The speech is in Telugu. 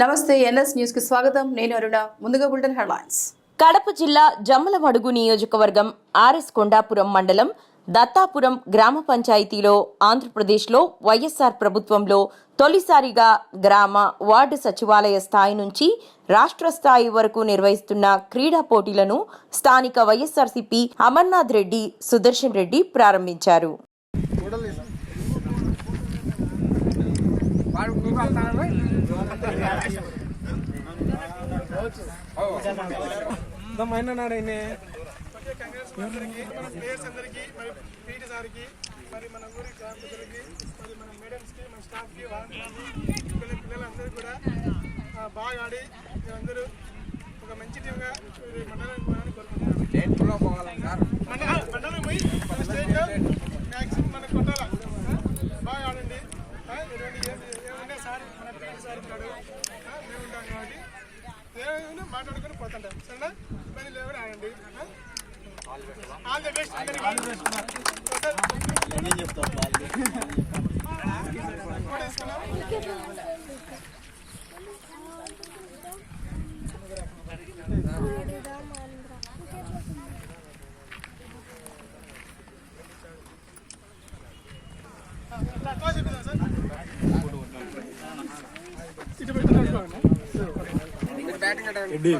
నమస్తే ఎన్ఎస్ న్యూస్కి స్వాగతం. నేను అరుణ. ముందుగా బులెటిన్ హెడ్లైన్స్. కడప జిల్లా జమ్మలమడుగు నియోజకవర్గం ఆర్ఎస్ కొండాపురం మండలం దత్తాపురం గ్రామ పంచాయతీలో ఆంధ్రప్రదేశ్లో వైఎస్ఆర్ ప్రభుత్వంలో తొలిసారిగా గ్రామ వార్డు సచివాలయ స్థాయి నుంచి రాష్ట్ర స్థాయి వరకు నిర్వహిస్తున్న క్రీడా పోటీలను స్థానిక వైఎస్ఆర్సీపీ అమర్నాథ్ రెడ్డి సుదర్శన్ రెడ్డి ప్రారంభించారు. మైన నాడైనే మన ప్లేయర్స్ అందరికీ మరి పీటీ సార్కి మరి మన ఊరి గ్రామ మరి మన మేడమ్స్కి మన స్టాఫ్కి వాళ్ళకి పిల్లలందరూ కూడా బాగా ఆడి మీరందరూ ఒక మంచి టీంగా ఈ మండలానికి పోవాలని కోరుకుంటున్నాను ఏమైనా మాట్లాడుకొని పోతుంటాం సరేనా పని లేవని ఆడండి ఆల్ ది బెస్ట్ అందరికీ ఆల్ ది எப்படி